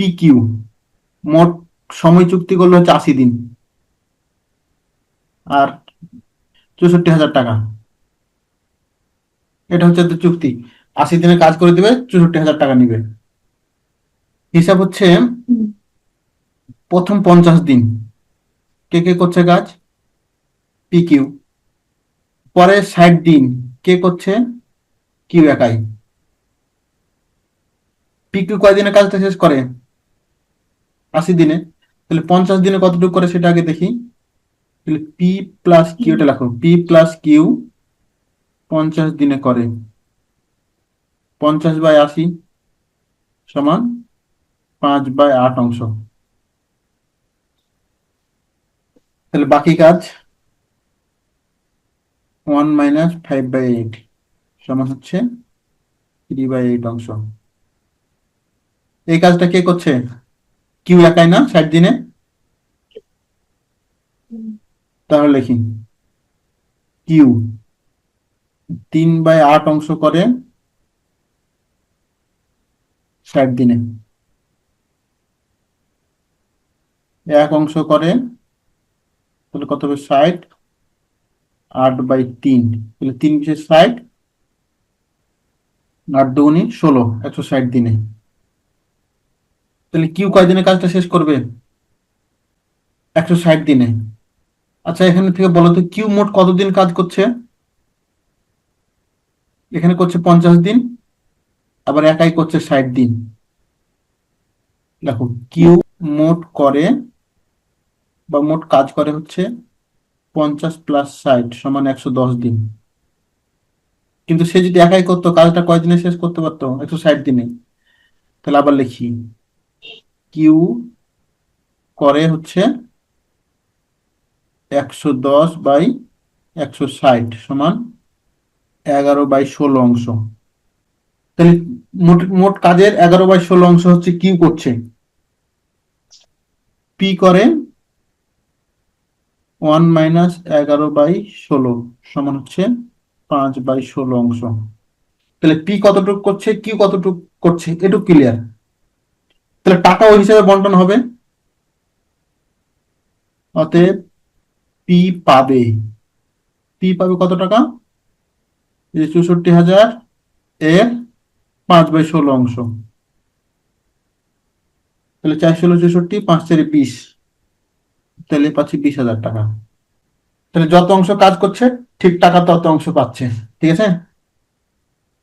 P Q মোট সময় চুক্তি করল হচ্ছে আশি দিন। আর চৌষট্টি হাজার টাকা। এটা হচ্ছে চুক্তি। আশি দিনে কাজ করে দিবে, চৌষট্টি হাজার টাকা নিবে। হিসাব হচ্ছে প্রথম পঞ্চাশ দিন। কে কে করছে কাজ? পি কিউ পরে ষাট দিন। কে করছে? কিউ একাই। পি কিউ কয়দিনে কাজটা শেষ করে? আশি দিনে। তাহলে পঞ্চাশ দিনে কতটুকু করে সেটা আগে দেখি। তাহলে পি প্লাস কিউটা লেখো। পি প্লাস কিউ পঞ্চাশ দিনে করে। পঞ্চাশ বাই আশি সমান পাঁচ বাই আট অংশ। তাহলে বাকি কাজ one minus five by eight সমান হচ্ছে থ্রি বাই এইট অংশ। এই কাজটা কে করছে? কিউ একাই না, ষাট দিনে? তাহলে লিখি। কিউ। তিন বাই আট অংশ করে ষাট দিনে। এক অংশ করে, তাহলে কত হবে? ষাট। আট বাই তিন, তাহলে তিন বিশেষ ষাট। আট দুগুনি ষোলো, একশো ষাট দিনে। তাহলে কিউ কয় দিনে কাজটা শেষ করবে? একশো ষাট দিনে। আচ্ছা এখানে থেকে বলো তো, কিউ মোট কতদিন কাজ করছে? এখানে করছে পঞ্চাশ দিন, আবার একাই করছে ষাট দিন। দেখো, কিউ মোট করে বা মোট কাজ করে হচ্ছে পঞ্চাশ প্লাস ষাট সমান একশো দশ দিন। কিন্তু সে যদি একাই করতো, কাজটা কয় দিনে শেষ করতে পারতো? একশো ষাট দিনে। তাহলে আবার লিখি। কিউ করে হচ্ছে একশো দশ বাই একশো ষাট সমান এগারো বাই ষোলো অংশ। তাহলে মোট মোট কাজের এগারো বাই ষোলো অংশ হচ্ছে কিউ করছে। পি করে ওয়ান মাইনাস এগারো বাই ষোলো সমান হচ্ছে পাঁচ বাই ষোলো অংশ। তাহলে পি কতটুকু করছে? কিউ কতটুকু করছে? এটুকু ক্লিয়ার তাহলে টাকা ওই হিসাবে বন্টন হবে। অতএব পি পাবে। পি পাবে কত টাকা? চৌষট্টি হাজার এর পাঁচ বাই ষোলো অংশ। তাহলে চার ষোলো চৌষট্টি, পাঁচ চারি বিশ। তাহলে পাচ্ছি বিশ হাজার টাকা। তাহলে যত অংশ কাজ করছে, ঠিক টাকা তত অংশ পাচ্ছে। ঠিক আছে?